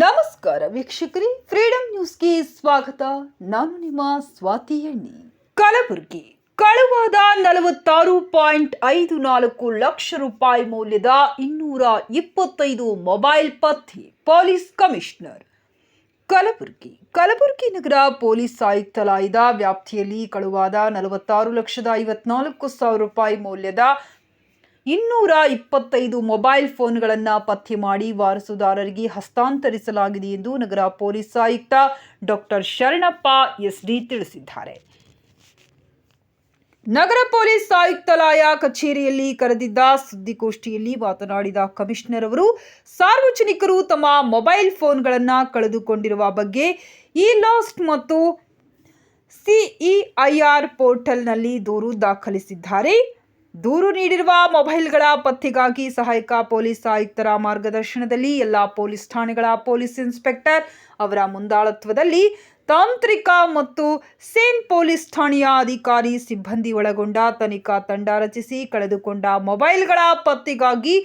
ನಮಸ್ಕಾರ ವೀಕ್ಷಕರೇ ಫ್ರೀಡಂ ನ್ಯೂಸ್ಗೆ ಸ್ವಾಗತ. ನಾನು ನಿಮ್ಮ ಸ್ವಾತಿ ಎಣ್ಣಿ ಕಲಬುರಗಿ, ಕಳುವಾದ ನಲವತ್ತಾರು ಪಾಯಿಂಟ್ ಐದು ನಾಲ್ಕು ಲಕ್ಷ ರೂಪಾಯಿ ಮೌಲ್ಯದ ಇನ್ನೂರ ಇಪ್ಪತ್ತೈದು ಮೊಬೈಲ್ ಪತ್ತೆ ಪೊಲೀಸ್ ಕಮಿಷನರ್. ಕಲಬುರಗಿ ಕಲಬುರಗಿ ನಗರ ಪೊಲೀಸ್ ಆಯುಕ್ತಾಲಯದ ವ್ಯಾಪ್ತಿಯಲ್ಲಿ ಕಳುವಾದ ನಲವತ್ತಾರು ಲಕ್ಷದ ಐವತ್ನಾಲ್ಕು ಸಾವಿರ ರೂಪಾಯಿ ಮೌಲ್ಯದ ಇನ್ನೂರ ಇಪ್ಪತ್ತೈದು ಮೊಬೈಲ್ ಫೋನ್ಗಳನ್ನು ಪತ್ತೆ ಮಾಡಿ ವಾರಸುದಾರರಿಗೆ ಹಸ್ತಾಂತರಿಸಲಾಗಿದೆ ಎಂದು ನಗರ ಪೊಲೀಸ್ ಆಯುಕ್ತ ಡಾಕ್ಟರ್ ಶರಣಪ್ಪ ಎಸ್ಡಿ ತಿಳಿಸಿದ್ದಾರೆ. ನಗರ ಪೊಲೀಸ್ ಆಯುಕ್ತಾಲಯ ಕಚೇರಿಯಲ್ಲಿ ಕರೆದಿದ್ದ ಸುದ್ದಿಗೋಷ್ಠಿಯಲ್ಲಿ ಮಾತನಾಡಿದ ಕಮಿಷನರ್ ಅವರು, ಸಾರ್ವಜನಿಕರು ತಮ್ಮ ಮೊಬೈಲ್ ಫೋನ್ಗಳನ್ನು ಕಳೆದುಕೊಂಡಿರುವ ಬಗ್ಗೆ ಇ ಲಾಸ್ಟ್ ಮತ್ತು ಸಿಇಐಆರ್ ಪೋರ್ಟಲ್ನಲ್ಲಿ ದೂರು ದಾಖಲಿಸಿದ್ದಾರೆ. ದೂರು ನೀಡಿರುವ ಮೊಬೈಲ್ಗಳ ಪತ್ತೆಗಾಗಿ ಸಹಾಯಕ ಪೊಲೀಸ್ ಆಯುಕ್ತರ ಮಾರ್ಗದರ್ಶನದಲ್ಲಿ ಎಲ್ಲ ಪೊಲೀಸ್ ಠಾಣೆಗಳ ಪೊಲೀಸ್ ಇನ್ಸ್ಪೆಕ್ಟರ್ ಅವರ ಮುಂದಾಳತ್ವದಲ್ಲಿ ತಾಂತ್ರಿಕ ಮತ್ತು ಸೇನ್ ಪೊಲೀಸ್ ಠಾಣೆಯ ಅಧಿಕಾರಿ ಸಿಬ್ಬಂದಿ ಒಳಗೊಂಡ ತನಿಖಾ ತಂಡ ರಚಿಸಿ ಕಳೆದುಕೊಂಡ ಮೊಬೈಲ್ಗಳ ಪತ್ತೆಗಾಗಿ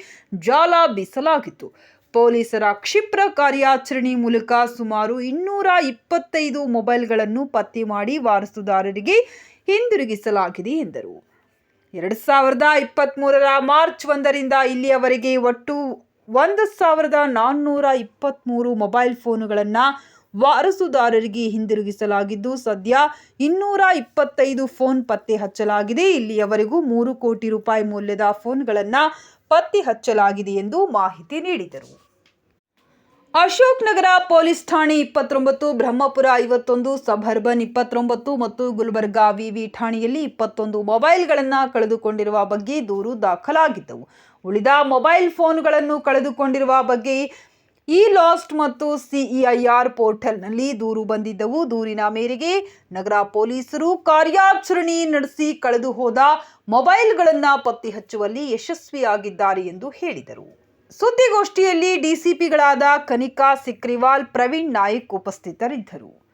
ಜಾಲ ಬೀಸಲಾಗಿತ್ತು. ಪೊಲೀಸರ ಕ್ಷಿಪ್ರ ಕಾರ್ಯಾಚರಣೆ ಮೂಲಕ ಸುಮಾರು ಇನ್ನೂರ ಇಪ್ಪತ್ತೈದು ಮೊಬೈಲ್ಗಳನ್ನು ಪತ್ತೆ ಮಾಡಿ ವಾರಸುದಾರರಿಗೆ ಹಿಂದಿರುಗಿಸಲಾಗಿದೆ ಎಂದರು. ಎರಡು ಸಾವಿರದ ಇಪ್ಪತ್ತ್ಮೂರರ ಮಾರ್ಚ್ ಒಂದರಿಂದ ಇಲ್ಲಿಯವರೆಗೆ ಒಟ್ಟು ಒಂದು ಸಾವಿರದ ನಾನ್ನೂರ ಇಪ್ಪತ್ತ್ಮೂರು ಮೊಬೈಲ್ ಫೋನುಗಳನ್ನು ವಾರಸುದಾರರಿಗೆ ಹಿಂದಿರುಗಿಸಲಾಗಿದ್ದು, ಸದ್ಯ ಇನ್ನೂರ ಇಪ್ಪತ್ತೈದು ಫೋನ್ ಪತ್ತೆ ಹಚ್ಚಲಾಗಿದೆ. ಇಲ್ಲಿಯವರೆಗೂ ಮೂರು ಕೋಟಿ ರೂಪಾಯಿ ಮೌಲ್ಯದ ಫೋನ್ಗಳನ್ನು ಪತ್ತೆ ಹಚ್ಚಲಾಗಿದೆ ಎಂದು ಮಾಹಿತಿ ನೀಡಿದರು. ಅಶೋಕ್ ನಗರ ಪೊಲೀಸ್ ಠಾಣೆ ಇಪ್ಪತ್ತೊಂಬತ್ತು, ಬ್ರಹ್ಮಪುರ ಐವತ್ತೊಂದು, ಸಬರ್ಬನ್ ಇಪ್ಪತ್ತೊಂಬತ್ತು ಮತ್ತು ಗುಲ್ಬರ್ಗಾ ವಿವಿ ಠಾಣೆಯಲ್ಲಿ ಇಪ್ಪತ್ತೊಂದು ಮೊಬೈಲ್ಗಳನ್ನು ಕಳೆದುಕೊಂಡಿರುವ ಬಗ್ಗೆ ದೂರು ದಾಖಲಾಗಿದ್ದವು. ಉಳಿದ ಮೊಬೈಲ್ ಫೋನ್ಗಳನ್ನು ಕಳೆದುಕೊಂಡಿರುವ ಬಗ್ಗೆ ಇ ಲಾಸ್ಟ್ ಮತ್ತು ಸಿಇಐಆರ್ ಪೋರ್ಟಲ್ನಲ್ಲಿ ದೂರು ಬಂದಿದ್ದವು. ದೂರಿನ ಮೇರೆಗೆ ನಗರ ಪೊಲೀಸರು ಕಾರ್ಯಾಚರಣೆ ನಡೆಸಿ ಕಳೆದು ಹೋದ ಮೊಬೈಲ್ಗಳನ್ನು ಪತ್ತೆ ಹಚ್ಚುವಲ್ಲಿ ಯಶಸ್ವಿಯಾಗಿದ್ದಾರೆ ಎಂದು ಹೇಳಿದರು. ಸುದ್ದಿಗೋಷ್ಠಿಯಲ್ಲಿ ಡಿಸಿಪಿಗಳಾದ ಕನಿಕಾ ಸಿಕ್ರಿವಾಲ್, ಪ್ರವೀಣ್ ನಾಯಕ್ ಉಪಸ್ಥಿತರಿದ್ದರು.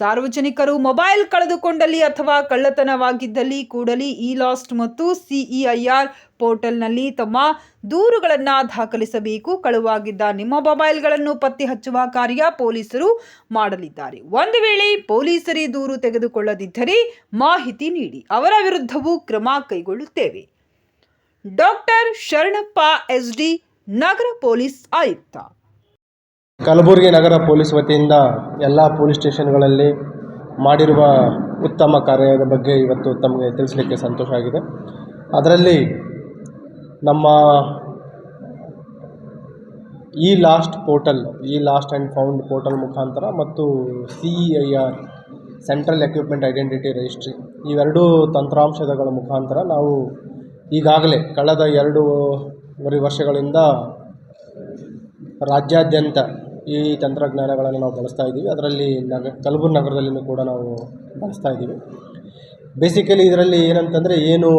ಸಾರ್ವಜನಿಕರು ಮೊಬೈಲ್ ಕಳೆದುಕೊಂಡಲ್ಲಿ ಅಥವಾ ಕಳ್ಳತನವಾಗಿದ್ದಲ್ಲಿ ಕೂಡಲೇ ಇ ಲಾಸ್ಟ್ ಮತ್ತು ಸಿಇಐಆರ್ ಪೋರ್ಟಲ್ನಲ್ಲಿ ತಮ್ಮ ದೂರುಗಳನ್ನು ದಾಖಲಿಸಬೇಕು. ಕಳುವಾಗಿದ್ದ ನಿಮ್ಮ ಮೊಬೈಲ್ಗಳನ್ನು ಪತ್ತೆ ಹಚ್ಚುವ ಕಾರ್ಯ ಪೊಲೀಸರು ಮಾಡಲಿದ್ದಾರೆ. ಒಂದು ವೇಳೆ ಪೊಲೀಸರೇ ದೂರು ತೆಗೆದುಕೊಳ್ಳದಿದ್ದರೆ ಮಾಹಿತಿ ನೀಡಿ. ಅವರ ವಿರುದ್ಧವೂ ಕ್ರಮ ಕೈಗೊಳ್ಳುತ್ತೇವೆ. ಡಾಕ್ಟರ್ ಶರಣಪ್ಪ, ಎಸ್ಡಿ, ನಗರ ಪೊಲೀಸ್ ಆಯುಕ್ತ. ಕಲಬುರಗಿ ನಗರ ಪೊಲೀಸ್ ವತಿಯಿಂದ ಎಲ್ಲ ಪೊಲೀಸ್ ಸ್ಟೇಷನ್ಗಳಲ್ಲಿ ಮಾಡಿರುವ ಉತ್ತಮ ಕಾರ್ಯದ ಬಗ್ಗೆ ಇವತ್ತು ತಮಗೆ ತಿಳಿಸಲಿಕ್ಕೆ ಸಂತೋಷ ಆಗಿದೆ. ಅದರಲ್ಲಿ ನಮ್ಮ ಈ lost portal e lost and found portal ಮುಖಾಂತರ ಮತ್ತು C I R, central equipment identity registry, ಇವೆರಡೂ ತಂತ್ರಾಂಶಗಳ ಮುಖಾಂತರ ನಾವು ಈಗಾಗಲೇ ಕಳೆದ ಎರಡೂವರೆ ವರ್ಷಗಳಿಂದ ರಾಜ್ಯಾದ್ಯಂತ ಈ ತಂತ್ರಜ್ಞಾನಗಳನ್ನು ನಾವು ಬಳಸ್ತಾ ಇದ್ದೀವಿ. ಅದರಲ್ಲಿ ನಗ, ಕಲ್ಬುರ್ಗಿ ನಗರದಲ್ಲಿಯೂ ಕೂಡ ನಾವು ಬಳಸ್ತಾ ಇದ್ದೀವಿ. ಬೇಸಿಕಲಿ ಇದರಲ್ಲಿ ಏನಂತಂದರೆ ಏನು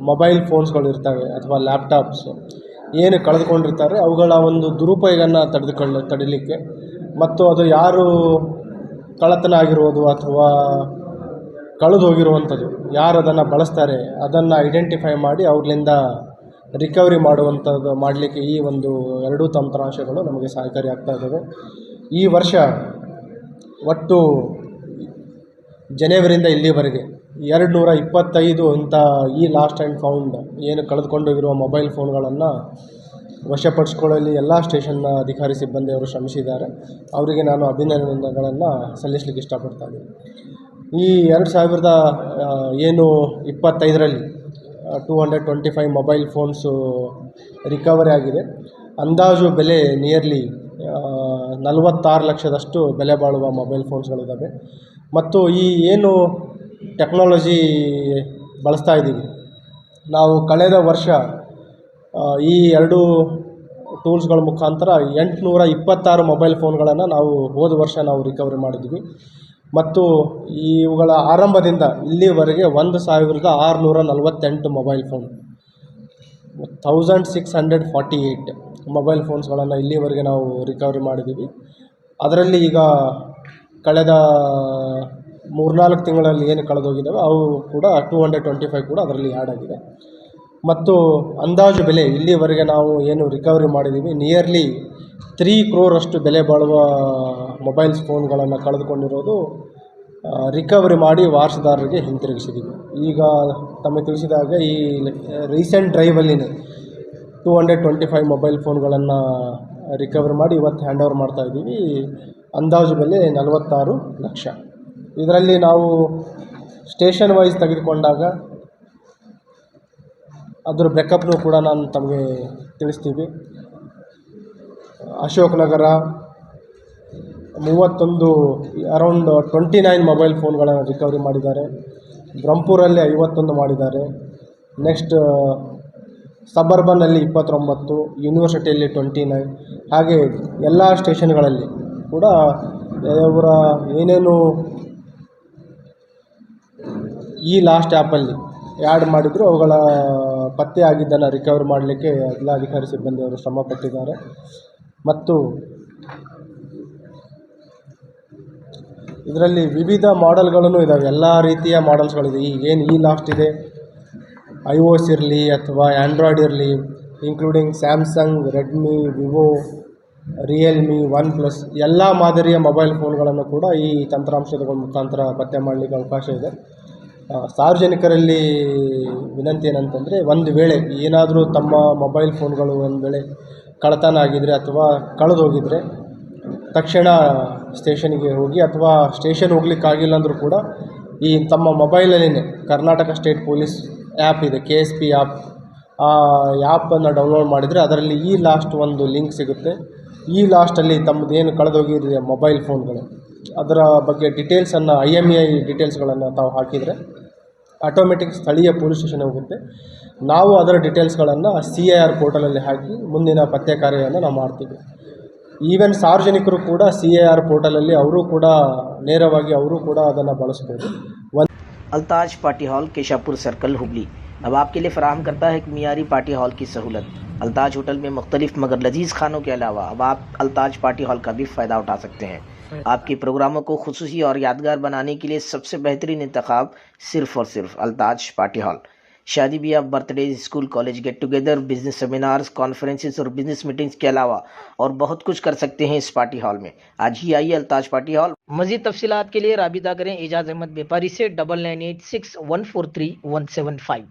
ಮೊಬೈಲ್ ಫೋನ್ಸ್ಗಳು ಇರ್ತವೆ ಅಥವಾ ಲ್ಯಾಪ್ಟಾಪ್ಸು ಏನು ಕಳೆದುಕೊಂಡಿರ್ತಾರೆ, ಅವುಗಳ ಒಂದು ದುರುಪಯೋಗನ ತಡೆದುಕೊಳ್ಳ, ತಡಿಲಿಕ್ಕೆ. ಮತ್ತು ಅದು ಯಾರು ಕಳ್ಳತನ ಆಗಿರ್ಬೋದು ಅಥವಾ ಕಳೆದು ಹೋಗಿರುವಂಥದ್ದು ಯಾರು ಅದನ್ನು ಬಳಸ್ತಾರೆ, ಅದನ್ನು ಐಡೆಂಟಿಫೈ ಮಾಡಿ ಅವ್ರಿಂದ ರಿಕವರಿ ಮಾಡುವಂಥದ್ದು ಮಾಡಲಿಕ್ಕೆ ಈ ಒಂದು ಎರಡೂ ತಂತ್ರಾಂಶಗಳು ನಮಗೆ ಸಹಕಾರಿ ಆಗ್ತಾ ಇದ್ದಾವೆ. ಈ ವರ್ಷ ಒಟ್ಟು ಜನವರಿಯಿಂದ ಇಲ್ಲಿವರೆಗೆ ಎರಡು ನೂರ ಇಪ್ಪತ್ತೈದು ಇಂಥ ಈ ಲಾಸ್ಟ್ ಆ್ಯಂಡ್ ಫೌಂಡ್ ಏನು ಕಳೆದುಕೊಂಡೋಗಿರುವ ಮೊಬೈಲ್ ಫೋನ್ಗಳನ್ನು ವಶಪಡಿಸ್ಕೊಳ್ಳಲು ಎಲ್ಲ ಸ್ಟೇಷನ್ನ ಅಧಿಕಾರಿ ಸಿಬ್ಬಂದಿಯವರು ಶ್ರಮಿಸಿದ್ದಾರೆ. ಅವರಿಗೆ ನಾನು ಅಭಿನಂದನೆಗಳನ್ನು ಸಲ್ಲಿಸಲಿಕ್ಕೆ ಇಷ್ಟಪಡ್ತಾ ಇದ್ದೀನಿ. ಈ ಎರಡು ಸಾವಿರದ ಏನು ಇಪ್ಪತ್ತೈದರಲ್ಲಿ two hundred twenty five mobile phones recovery ಆಗಿದೆ. ಅಂದಾಜು ಬೆಲೆ ನಿಯರ್ಲಿ ನಲವತ್ತಾರು ಲಕ್ಷದಷ್ಟು ಬೆಲೆ ಬಾಳುವ ಮೊಬೈಲ್ ಫೋನ್ಸ್ಗಳಿದ್ದಾವೆ ಮತ್ತು ಈ ಏನು ಟೆಕ್ನಾಲಜಿ ಬಳಸ್ತಾ ಇದ್ದೀವಿ, ನಾವು ಕಳೆದ ವರ್ಷ ಈ ಎರಡು ಟೂಲ್ಸ್ಗಳ ಮುಖಾಂತರ ಎಂಟುನೂರ ಇಪ್ಪತ್ತಾರು ಮೊಬೈಲ್ ಫೋನ್ಗಳನ್ನು ನಾವು ಹೋದ ವರ್ಷ ನಾವು ರಿಕವರಿ ಮಾಡಿದ್ವಿ. ಮತ್ತು ಇವುಗಳ ಆರಂಭದಿಂದ ಇಲ್ಲಿವರೆಗೆ ಒಂದು ಸಾವಿರದ ಆರುನೂರ ನಲವತ್ತೆಂಟು mobile phone thousand six hundred forty eight mobile ಫೋನ್ಸ್ಗಳನ್ನು ಇಲ್ಲಿವರೆಗೆ ನಾವು ರಿಕವರಿ ಮಾಡಿದ್ದೀವಿ. ಅದರಲ್ಲಿ ಈಗ ಕಳೆದ ಮೂರ್ನಾಲ್ಕು ತಿಂಗಳಲ್ಲಿ ಏನು ಕಳೆದೋಗಿದ್ದಾವೆ, ಅವು ಕೂಡ ಟೂ ಹಂಡ್ರೆಡ್ ಟ್ವೆಂಟಿ ಫೈವ್ ಕೂಡ ಅದರಲ್ಲಿ ಆ್ಯಡ್ ಆಗಿದೆ. ಮತ್ತು ಅಂದಾಜು ಬೆಲೆ ಇಲ್ಲಿವರೆಗೆ ನಾವು ಏನು ರಿಕವರಿ ಮಾಡಿದ್ದೀವಿ ನಿಯರ್ಲಿ ತ್ರೀ ಕ್ರೋರಷ್ಟು ಬೆಲೆ ಬಾಳುವ ಮೊಬೈಲ್ಸ್ ಫೋನ್ಗಳನ್ನು ಕಳೆದುಕೊಂಡಿರೋದು ರಿಕವರಿ ಮಾಡಿ ವಾರಸುದಾರರಿಗೆ ಹಿಂತಿರುಗಿಸಿದ್ದೀವಿ ಈಗ ತಮಗೆ ತಿಳಿಸಿದ ಹಾಗೆ ಈ recent ಡ್ರೈವಲ್ಲಿನೇ two hundred twenty five mobile ಫೋನ್ಗಳನ್ನು recovery ಮಾಡಿ ಇವತ್ತು ಹ್ಯಾಂಡ್ ಓವರ್ ಮಾಡ್ತಾ ಇದ್ದೀವಿ. ಅಂದಾಜು ಬೆಲೆ ನಲವತ್ತಾರು ಲಕ್ಷ. ಇದರಲ್ಲಿ ನಾವು ಸ್ಟೇಷನ್ ವೈಸ್ ತೆಗೆದುಕೊಂಡಾಗ ಅದರ ಬ್ರೇಕಪ್ನು ಕೂಡ ನಾನು ತಮಗೆ ತಿಳಿಸ್ತೀವಿ. ಅಶೋಕ್ ನಗರ, ಮೂವತ್ತೊಂದು ಅರೌಂಡ್ ಟ್ವೆಂಟಿ ನೈನ್ ಮೊಬೈಲ್ ಫೋನ್ಗಳನ್ನು ರಿಕವರಿ ಮಾಡಿದ್ದಾರೆ. ಬ್ರಹ್ಮಪುರಲ್ಲಿ ಐವತ್ತೊಂದು ಮಾಡಿದ್ದಾರೆ. ನೆಕ್ಸ್ಟ್ ಸಬರ್ಬನಲ್ಲಿ ಇಪ್ಪತ್ತೊಂಬತ್ತು ಯೂನಿವರ್ಸಿಟಿಯಲ್ಲಿ ಟ್ವೆಂಟಿ ನೈನ್ ಹಾಗೆ ಎಲ್ಲ ಸ್ಟೇಷನ್ಗಳಲ್ಲಿ ಕೂಡ ಅವರ ಏನೇನು ಈ ಲಾಸ್ಟ್ ಆ್ಯಪಲ್ಲಿ ಆ್ಯಡ್ ಮಾಡಿದ್ರು ಅವುಗಳ ಪತ್ತೆ ಆಗಿದ್ದನ್ನು ರಿಕವರ್ ಮಾಡಲಿಕ್ಕೆ ಜಿಲ್ಲಾಧಿಕಾರಿ ಸಿಬ್ಬಂದಿಯವರು ಶ್ರಮ ಪಟ್ಟಿದ್ದಾರೆ. ಮತ್ತು ಇದರಲ್ಲಿ ವಿವಿಧ ಮಾಡೆಲ್ಗಳೂ ಇದ್ದಾವೆ ಎಲ್ಲ ರೀತಿಯ ಮಾಡೆಲ್ಸ್ಗಳಿದೆ. ಈಗೇನು ಈ ಲಾಸ್ಟ್ ಇದೆ? ಐ ಓ ಇರಲಿ ಅಥವಾ ಆ್ಯಂಡ್ರಾಯ್ಡ್ ಇರಲಿ including Samsung Redmi Vivo Realme OnePlus ಎಲ್ಲ ಮಾದರಿಯ ಮೊಬೈಲ್ ಫೋನ್ಗಳನ್ನು ಕೂಡ ಈ ತಂತ್ರಾಂಶದ ಮುಖಾಂತರ ಪತ್ತೆ ಮಾಡಲಿಕ್ಕೆ ಅವಕಾಶ ಇದೆ. ಸಾರ್ವಜನಿಕರಲ್ಲಿ ವಿನಂತಿ ಏನಂತಂದರೆ, ಒಂದು ವೇಳೆ ಏನಾದರೂ ತಮ್ಮ ಮೊಬೈಲ್ ಫೋನ್ಗಳು ಒಂದು ವೇಳೆ ಕಳ್ಳತನ ಆಗಿದ್ದರೆ ಅಥವಾ ಕಳೆದು ಹೋಗಿದ್ರೆ ತಕ್ಷಣ ಸ್ಟೇಷನ್ಗೆ ಹೋಗಿ ಅಥವಾ ಸ್ಟೇಷನ್ ಹೋಗ್ಲಿಕ್ಕಾಗಿಲ್ಲ ಅಂದರೂ ಕೂಡ ಈ ತಮ್ಮ ಮೊಬೈಲಲ್ಲೇ ಕರ್ನಾಟಕ ಸ್ಟೇಟ್ ಪೊಲೀಸ್ ಆ್ಯಪ್ ಇದೆ, ಕೆ ಎಸ್ ಪಿ ಆ್ಯಪ್. ಆ ಆ್ಯಪನ್ನು ಡೌನ್ಲೋಡ್ ಮಾಡಿದರೆ ಅದರಲ್ಲಿ ಈ ಲಾಸ್ಟ್ ಒಂದು ಲಿಂಕ್ ಸಿಗುತ್ತೆ. ಈ ಲಾಸ್ಟಲ್ಲಿ ತಮ್ಮದೇನು ಏನು ಕಳೆದೋಗಿದ್ರೆ ಮೊಬೈಲ್ ಫೋನ್ಗಳು, ಅದರ ಬಗ್ಗೆ ಡೀಟೇಲ್ಸನ್ನು ಐ ಎಂ ಐ ಡೀಟೇಲ್ಸ್ಗಳನ್ನು ತಾವು ಹಾಕಿದರೆ ಆಟೋಮೆಟಿಕ್ ಸ್ಥಳೀಯ ಪೊಲೀಸ್ ಸ್ಟೇಷನ್ ಹೋಗುತ್ತೆ ನಾವು ಅದರ ಡೀಟೇಲ್ಸ್ಗಳನ್ನು ಸಿ ಐ ಆರ್ ಪೋರ್ಟಲಲ್ಲಿ ಹಾಕಿ ಮುಂದಿನ ಪತ್ತೆ ಕಾರ್ಯವನ್ನು ನಾವು ಮಾಡ್ತೀವಿ ಈವನ್ ಸಾರ್ವಜನಿಕರು ಕೂಡ ಸಿ ಎ ಆರ್ ಪೋರ್ಟಲಲ್ಲಿ ಅವರು ಕೂಡ ನೇರವಾಗಿ ಅವರು ಕೂಡ ಅದನ್ನು ಬಳಸ್ಬೋದು ಒಂದು Altaj party hall Keshapur circle Hubli अब आपके लिए फराहम करता है एक मियारी पार्टी हॉल की सहूलत अल्ताज होटल में मुख्तलिफ मगर लजीज खानों के अलावा अब आप अल्ताज पार्टी हॉल का भी फ़ायदा उठा सकते हैं आपके प्रोग्रामों को खसूसी और यादगार बनाने के लिए सबसे बेहतरीन इंतखब सिर्फ़ और सिर्फ़ अल्ताज पार्टी हॉल। शादी ब्याह, birthday, school, college get together, business seminars, conferences और बिज़नेस मीटिंग्स के अलावा और बहुत कुछ कर सकते हैं इस पार्टी हॉल में। आज ही आइए अल्ताज पार्टी हॉल। मजीद तफसीलात के लिए राबिता करें, एजाज अहमद, व्यापारी से double nine eight six one four three one seven five